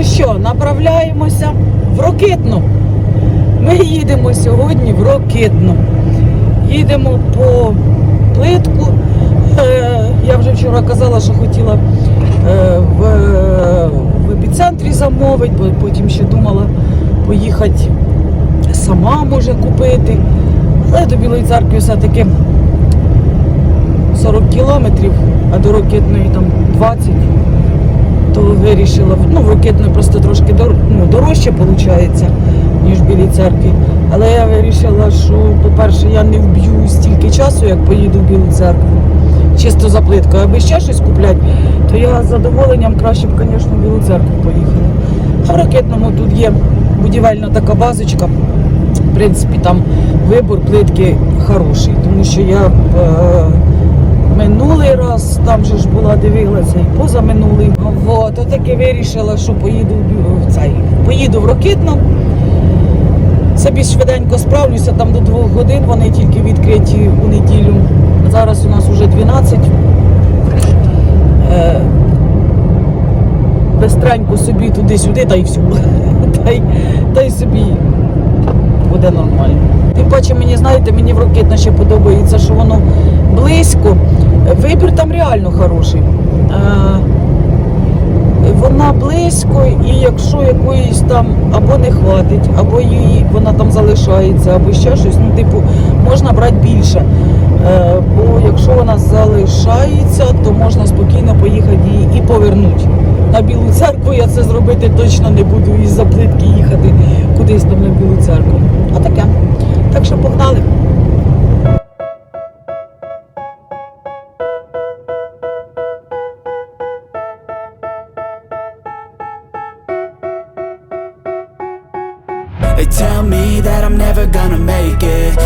Ну що, направляємося в Рокитну. Ми їдемо сьогодні в Рокитну. Їдемо по плитку. Е, Я вже вчора казала, що хотіла е, в, в епіцентрі замовити, бо потім ще думала поїхати сама може купити. Але до Білої церкви все-таки 40 кілометрів, а до Рокитної там 20 то вирішила, ну в Рокетної просто трошки дор, ну, дорожче виходить, ніж в Білій церкві. Але я вирішила, що, по-перше, я не вб'ю стільки часу, як поїду в Білу церкву. Чисто за плиткою. Аби ще щось купляти, то я з задоволенням краще б, звісно, в Білу церкву поїхала. А в Ракетному тут є будівельна така базочка. В принципі, там вибор плитки хороший, тому що я е, минулий раз там же ж була дивилася і позаминулий. Вот, отаки вирішила, що поїду в цей. Поїду в Рокитно. Собі швиденько справлюся, там до двох годин вони тільки відкриті у неділю. Зараз у нас вже 12. Е, Бестренько собі туди-сюди, та й все. Та й, та й собі буде нормально. Тим паче, мені знаєте, мені в Рокитно ще подобається, що воно близько. Вибір там реально хороший. Е, вона близько, і якщо якоїсь там або не хватить, або її вона там залишається, або ще щось, ну типу, можна брати більше. Е, бо якщо вона залишається, то можна спокійно поїхати і повернути. На Білу церкву я це зробити точно не буду із за плитки їхати кудись там на Білу церкву. А таке. Так що погнали.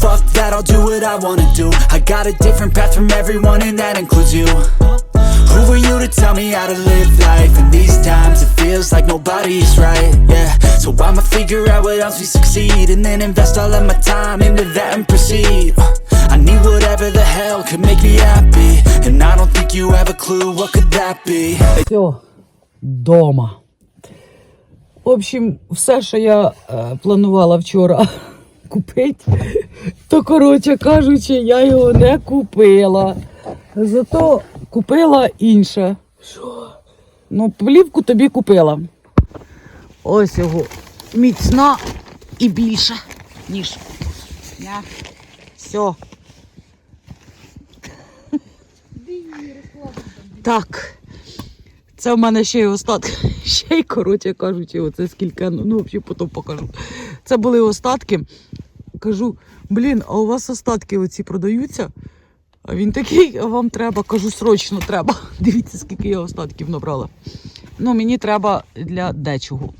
Fuck that, I'll do what I wanna do I got a different path from everyone and that includes you Who are you to tell me how to live life? In these times it feels like nobody is right, yeah So I'ma figure out what else we succeed And then invest all of my time into that and proceed Uh, I need whatever the hell could make me happy And I don't think you have a clue what could that be Все, дома. В общем, все, що я е, планувала вчора купити, то, коротше кажучи, я його не купила. Зато купила інше. Що? Ну, плівку тобі купила. Ось його міцна і більша, ніж. Я. Все. Так. Це в мене ще й остатки. Ще й, коротше кажучи, оце скільки, ну, ну взагалі потім покажу. Це були остатки. Кажу, блін, а у вас остатки оці продаються? А він такий, а вам треба, кажу, срочно треба. Дивіться, скільки я остатків набрала. Ну, мені треба для дечого.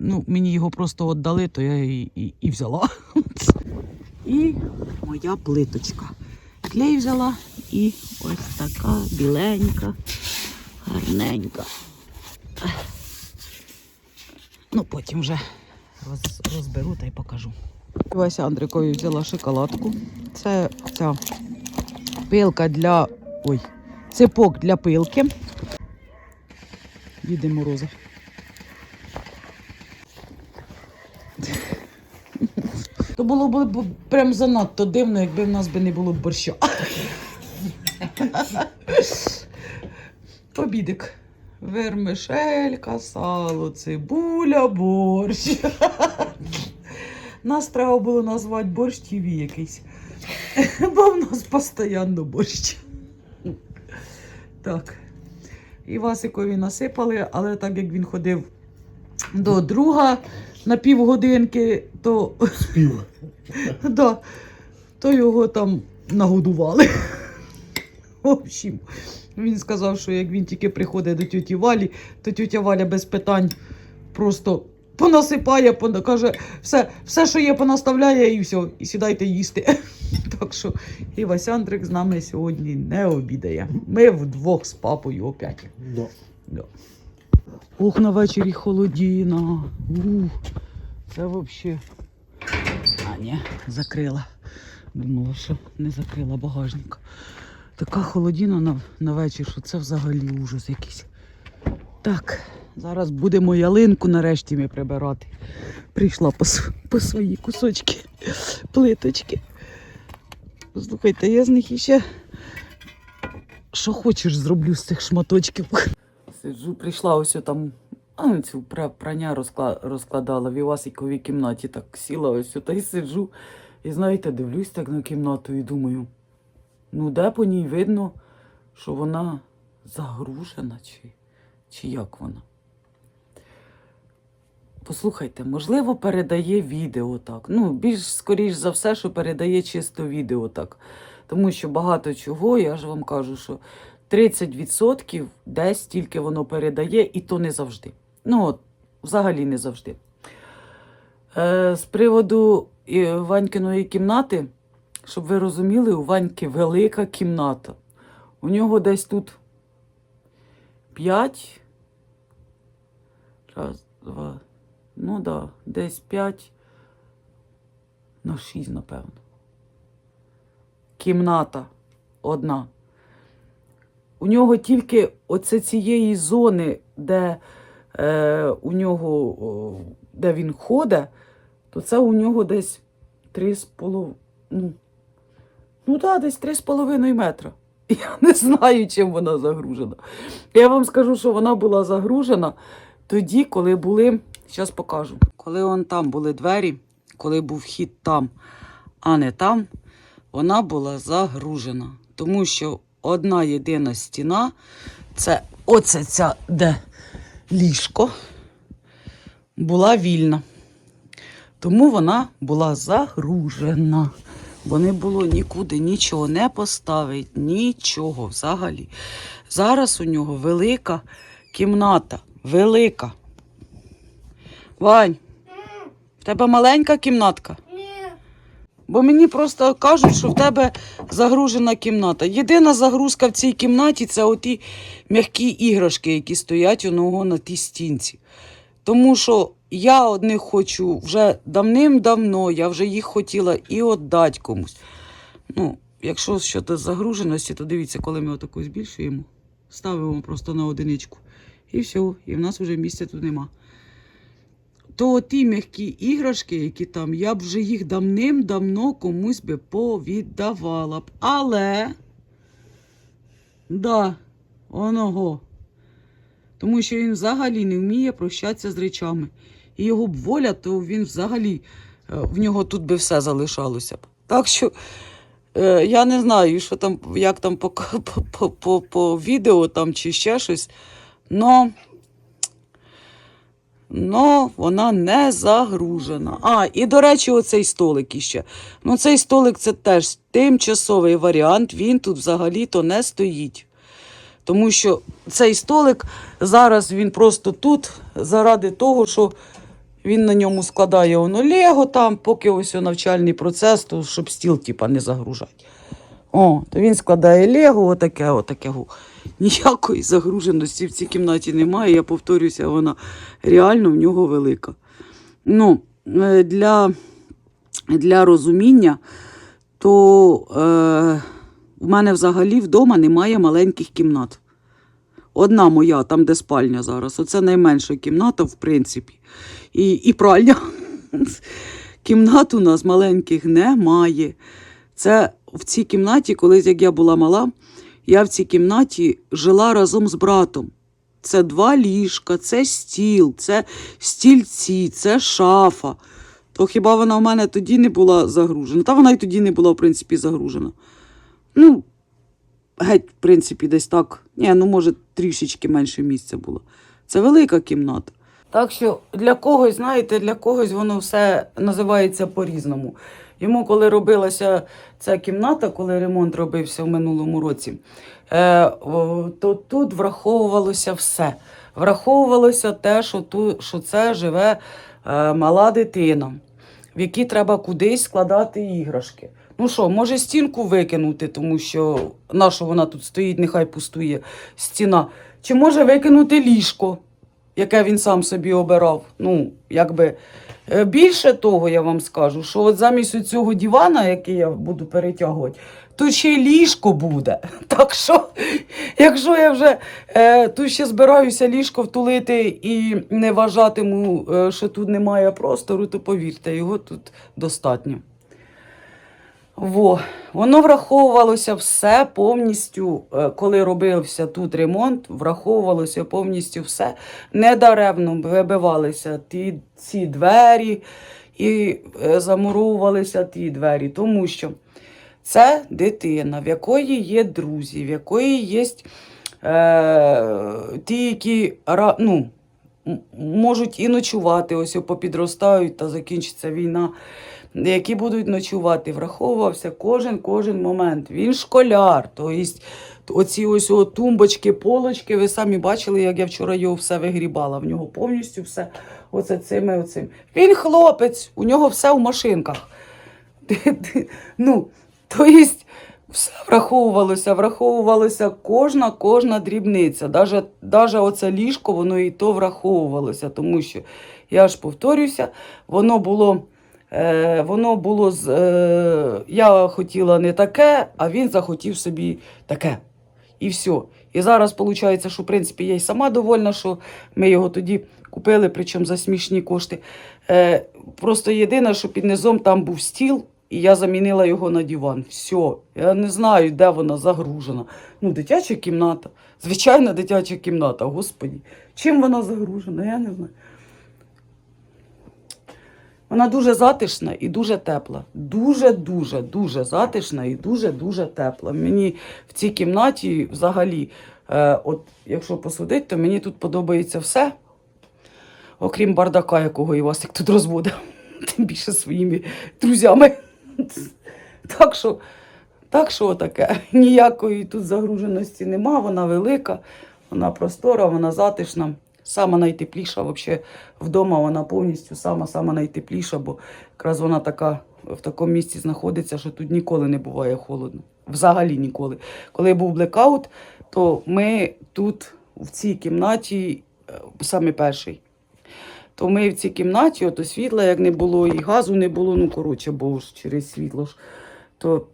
Ну, мені його просто віддали, то я і, і, і взяла. І моя плиточка. Клей взяла і ось така біленька, гарненька. Ну, потім вже роз, розберу та й покажу. Вася Андрикові взяла шоколадку. Це ця пилка для. Ой, цепок для пилки. Їде морозив. То було б прям занадто дивно, якби в нас би не було борща. Обідик. Вермишелька, сало, цибуля, борщ. Нас треба було назвати борщ ТВ якийсь. Бо в нас постійно борщ. Так. І Васикові насипали, але так як він ходив до друга на півгодинки, то, Спів. да, то його там нагодували. В общем, Він сказав, що як він тільки приходить до тьоті Валі, то тьотя Валя без питань просто понасипає, пона- каже, все, все, що є, понаставляє, і все, і сідайте їсти. Так що і Васяндрик з нами сьогодні не обідає. Ми вдвох з папою опять. Да. Да. Ох, на вечері холодіна. Ух, це взагалі. А, ні, закрила. Думала, що не закрила багажник. Така холодіна на, на вечір, що це взагалі ужас якийсь. Так, зараз будемо ялинку нарешті ми прибирати. Прийшла по, по свої кусочки, плиточки. Слухайте, я з них іще що хочеш зроблю з цих шматочків. Сиджу, прийшла ось там, а, цю прання розкладала в Івасиковій кімнаті, так сіла ось та й сиджу. І знаєте, дивлюсь так на кімнату і думаю, ну де по ній видно, що вона загружена, чи, чи як вона? Послухайте, можливо, передає відео так. Ну, більш скоріш за все, що передає чисто відео так. Тому що багато чого, я ж вам кажу, що 30% десь тільки воно передає, і то не завжди. Ну, от, взагалі не завжди. Е, з приводу е, Ванькиної кімнати, щоб ви розуміли, у Ваньки велика кімната. У нього десь тут 5. Раз, два. Ну да, десь 5 на 6, напевно. Кімната одна. У нього тільки оце цієї зони, де е, у нього, о, де він ходить, то це у нього десь 3,5, ну, ну так, десь 3,5 метра. Я не знаю, чим вона загружена. Я вам скажу, що вона була загружена тоді, коли були, зараз покажу. Коли он там були двері, коли був вхід там, а не там, вона була загружена. Тому що одна єдина стіна це оце ця, де ліжко, була вільна. Тому вона була загружена. Бо не було нікуди нічого не поставити, нічого взагалі. Зараз у нього велика кімната. Велика. Вань, в тебе маленька кімнатка? Бо мені просто кажуть, що в тебе загружена кімната. Єдина загрузка в цій кімнаті це оті м'які іграшки, які стоять у нього на тій стінці. Тому що я одних хочу вже давним-давно, я вже їх хотіла і віддати комусь. Ну, якщо щодо загруженості, то дивіться, коли ми отаку збільшуємо, ставимо просто на одиничку. І все, і в нас вже місця тут нема. То ті м'які іграшки, які там, я б вже їх давним-давно комусь би повіддавала б. Але, да, оного. Тому що він взагалі не вміє прощатися з речами. І його б воля, то він взагалі е, в нього тут би все залишалося б. Так що е, я не знаю, що там, як там по, по, по, по, відео там чи ще щось. Но, но вона не загружена. А, і до речі, оцей столик іще. Ну, цей столик це теж тимчасовий варіант, він тут взагалі-то не стоїть. Тому що цей столик зараз він просто тут заради того, що він на ньому складає воно Лего там, поки ось навчальний процес, то щоб стіл типа, не загружати. О, то він складає Лего, отаке, отаке. Ніякої загруженості в цій кімнаті немає. Я повторюся, вона реально в нього велика. Ну, е, для, для розуміння, то е, в мене взагалі вдома немає маленьких кімнат. Одна моя, там, де спальня зараз. Оце найменша кімната, в принципі. І, і пральня. Кімнат у нас маленьких немає. Це в цій кімнаті, колись як я була мала, я в цій кімнаті жила разом з братом. Це два ліжка, це стіл, це стільці, це шафа. То хіба вона в мене тоді не була загружена? Та вона й тоді не була, в принципі, загружена. Ну, геть, в принципі, десь так. Ні, ну, може, трішечки менше місця було. Це велика кімната. Так що для когось, знаєте, для когось воно все називається по-різному. Йому, коли робилася ця кімната, коли ремонт робився в минулому році, е, то тут враховувалося все. Враховувалося те, що, ту, що це живе е, мала дитина, в якій треба кудись складати іграшки. Ну що, може стінку викинути, тому що наша вона тут стоїть, нехай пустує стіна. Чи може викинути ліжко, яке він сам собі обирав. Ну, якби. Е, Більше того, я вам скажу, що от замість цього дивана, який я буду перетягувати, тут ще й ліжко буде. Так що, якщо я вже е, тут ще збираюся ліжко втулити і не вважатиму, е, що тут немає простору, то повірте, його тут достатньо. Во, воно враховувалося все повністю, е, коли робився тут ремонт, враховувалося повністю все. Недаревно вибивалися ті, ці двері і е, замуровувалися ті двері, тому що це дитина, в якої є друзі, в якої є е, ті, які ну, можуть і ночувати, ось попідростають та закінчиться війна які будуть ночувати. Враховувався кожен кожен момент. Він школяр, то єсть оці ось о, тумбочки, полочки. Ви самі бачили, як я вчора його все вигрібала. В нього повністю все оце цими оцим. Він хлопець, у нього все в машинках. ну, то єсть, все враховувалося, враховувалося кожна, кожна дрібниця. Даже, даже оце ліжко, воно і то враховувалося, тому що, я ж повторюся, воно було. Е, воно було з. Е, я хотіла не таке, а він захотів собі таке. І все. І зараз виходить, що в принципі я й сама довольна, що ми його тоді купили, причому за смішні кошти. Е, просто єдине, що під низом там був стіл, і я замінила його на диван. Все. Я не знаю, де вона загружена. Ну, дитяча кімната. Звичайна дитяча кімната, господі. Чим вона загружена, я не знаю. Вона дуже затишна і дуже тепла. Дуже, дуже, затишна і дуже, дуже тепла. Мені в цій кімнаті взагалі, е, от якщо посудити, то мені тут подобається все, окрім бардака, якого Івасик тут розводив, тим більше своїми друзями. Так що, так що таке. Ніякої тут загруженості нема, вона велика, вона простора, вона затишна. Сама найтепліша взагалі вдома вона повністю сама сама найтепліша, бо якраз вона така в такому місці знаходиться, що тут ніколи не буває холодно. Взагалі ніколи. Коли був блекаут, то ми тут, в цій кімнаті, е, саме перший. То ми в цій кімнаті, ото світла як не було, і газу не було, ну коротше, бо ж через світло ж. То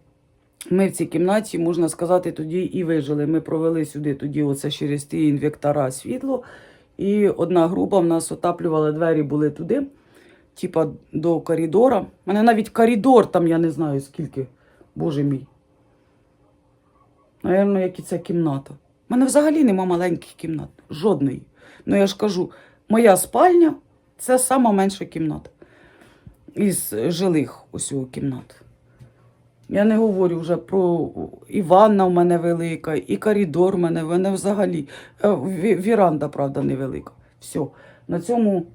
ми в цій кімнаті, можна сказати, тоді і вижили. Ми провели сюди тоді оце через ті інвектора світло. І одна група в нас отаплювала двері були туди, типа до коридора. У мене навіть коридор там, я не знаю скільки. Боже мій. Наверно, як і ця кімната. У мене взагалі нема маленьких кімнат. Жодної. Ну я ж кажу, моя спальня це сама менша кімната. Із жилих усього кімнат. Я не говорю вже про і ванна в мене велика, і коридор в мене, в мене взагалі. Е, Віранда, правда, невелика. Все. На цьому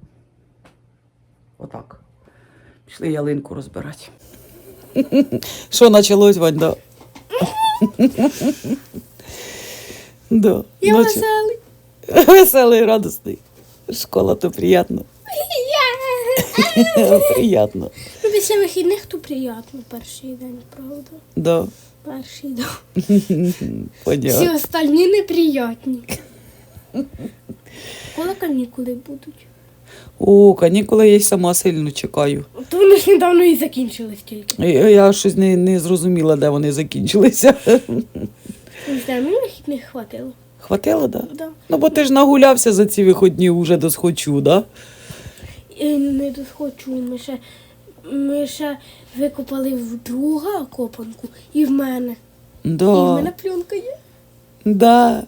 отак. Пішли ялинку розбирати. Що почалось, Вань, да? Я наче- веселий. Веселий, радісний. Школа то приємно. приємно. Після вихідних то приємно перший день, правда? Да. Перший день. Всі остальні неприятні. Коли канікули будуть? О, канікули я й сама сильно чекаю. То вони ж недавно і закінчились тільки. Я я щось не, не зрозуміла, де вони закінчилися. Не знаю, мені вихідних хватило. Хватило, да? Да. Ну, бо ти ж нагулявся за ці виходні уже досхочу, да? Не досхочу, ми ще, ми ще викопали в друга копанку і в мене. І в мене пленка є. Да.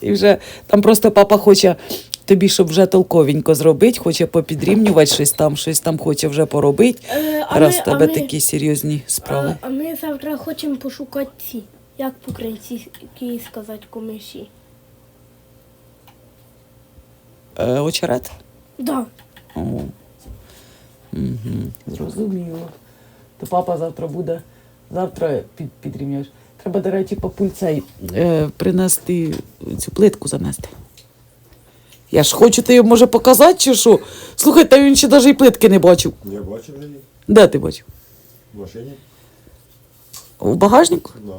І вже там просто папа хоче тобі, щоб вже толковенько зробити, хоче попідрівнювати щось там, щось там хоче вже поробити. Е, а раз ми- в тебе а ми- такі серйозні справи. А, а ми завтра хочемо пошукати ці, як по-українськи сказати комиші. Е, очерет? Да. О. Угу. Зрозуміло. То папа завтра буде, завтра під, підрівняєш. Треба, до речі, папуль цей е, принести цю плитку занести. Я ж хочу ти може показати, чи що? Слухай, та він ще навіть і плитки не бачив. Я бачив її Де ти бачив? в машині. У багажнику? Да.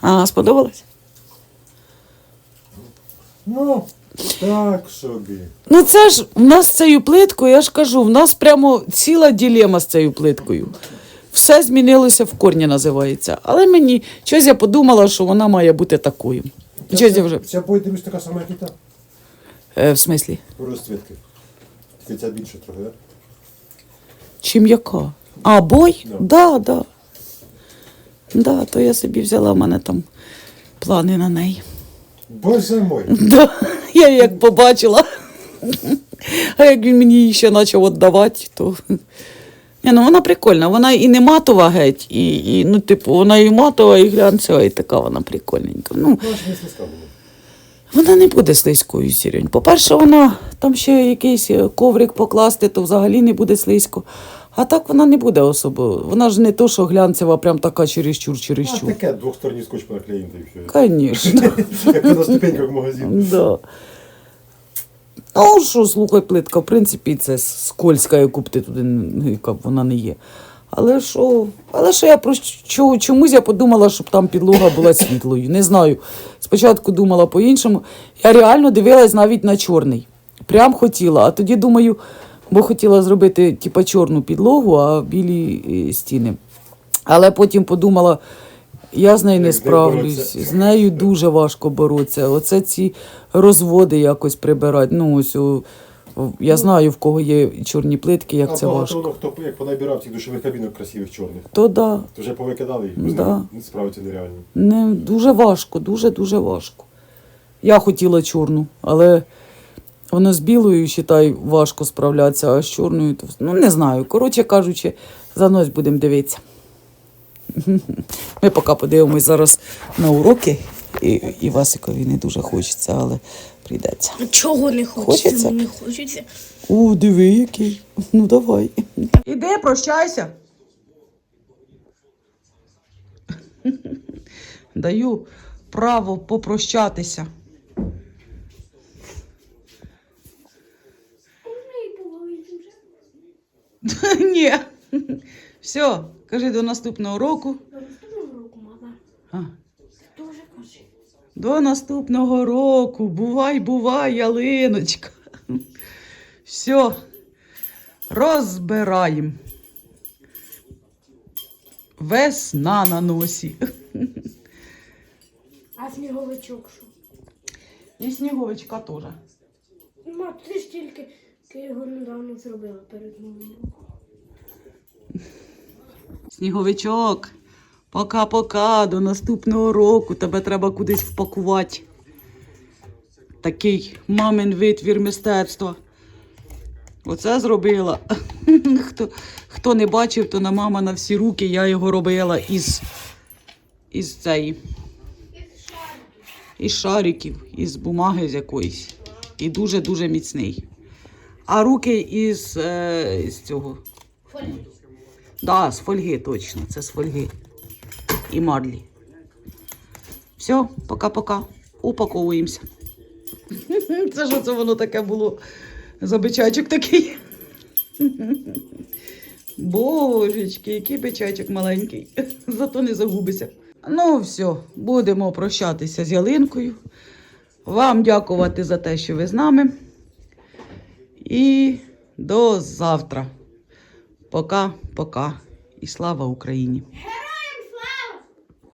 А, сподобалось? Ну, так собі. Ну це ж в нас з цією плиткою, я ж кажу, в нас прямо ціла ділема з цією плиткою. Все змінилося в корні, називається. Але мені щось я подумала, що вона має бути такою. Щось я вже. Ця буде дивлюсь така сама, як і та. Е, в смислі? По розцвітки. Тільки ця більше трохи, так? Чим яка? А, бой? Да. Да, да. Да, то я собі взяла, в мене там плани на неї. Боже мой. Да, я як побачила. А як він мені її ще почав віддавати, то. Ні, ну вона прикольна. Вона і не матова геть, і, і ну, типу, вона і матова, і глянцева, і така вона прикольненька. Ну, Ну, не вона не буде слизькою, Сірень. По-перше, вона там ще якийсь е, коврик покласти, то взагалі не буде слизько. А так вона не буде особо. Вона ж не то, що глянцева, прям така чересчур, А чересчур. таке двохсторонній скотч понаклеїм та і все. Звісно. Як на ступеньках в магазин. Да. А що, слухай, плитка, в принципі, це скользька, яку б ти туди ну, яка б вона не є. Але що, але що я про що, чомусь я подумала, щоб там підлога була світлою. Не знаю. Спочатку думала по-іншому. Я реально дивилась навіть на чорний. Прям хотіла. А тоді думаю, бо хотіла зробити типа чорну підлогу, а білі е, стіни. Але потім подумала, я з нею не справлюсь. З нею дуже важко боротися. Оце ці розводи якось прибирати. Ну, ось я знаю, в кого є чорні плитки, як А це важко. хто як понабирав цих душових кабінок красивих чорних. То да, То вже повикидали їх, Да. них справиться нереально. не дуже важко, дуже дуже важко. Я хотіла чорну, але воно з білою, считай, важко справлятися, а з чорною то ну не знаю. Коротше кажучи, за нось будемо дивитися. Ми поки подивимось зараз на уроки, і, і Васикові не дуже хочеться, але прийдеться. Чого не хочеться? Хочеться? Мені хочеться. О, диви, який. Ну давай. Іди, прощайся. Даю право попрощатися. Все, кажи до наступного року. Наступного року, мама. А, Дуже кажи. до наступного року. Бувай, бувай, ялиночка. Все. Розбираємо. Весна на носі. А сніговичок що? І сніговичка теж. Ма, ти ж тільки його недавно зробила перед новим роком. Сніговичок. Пока-пока, до наступного року. Тебе треба кудись впакувати. Такий мамин витвір мистецтва. Оце зробила. Хто, хто не бачив, то на мама на всі руки я його робила із, із цієї. Із шариків, із бумаги з якоїсь. І дуже-дуже міцний. А руки із, е, із цього. Да, з фольги точно. Це з фольги. І марлі. Все, пока-пока. Упаковуємося. Це що це воно таке було? За бичачок такий. Божечки, який бичачок маленький. Зато не загубися. Ну, все, будемо прощатися з ялинкою. Вам дякувати за те, що ви з нами. І до завтра. Пока-пока. І слава Україні!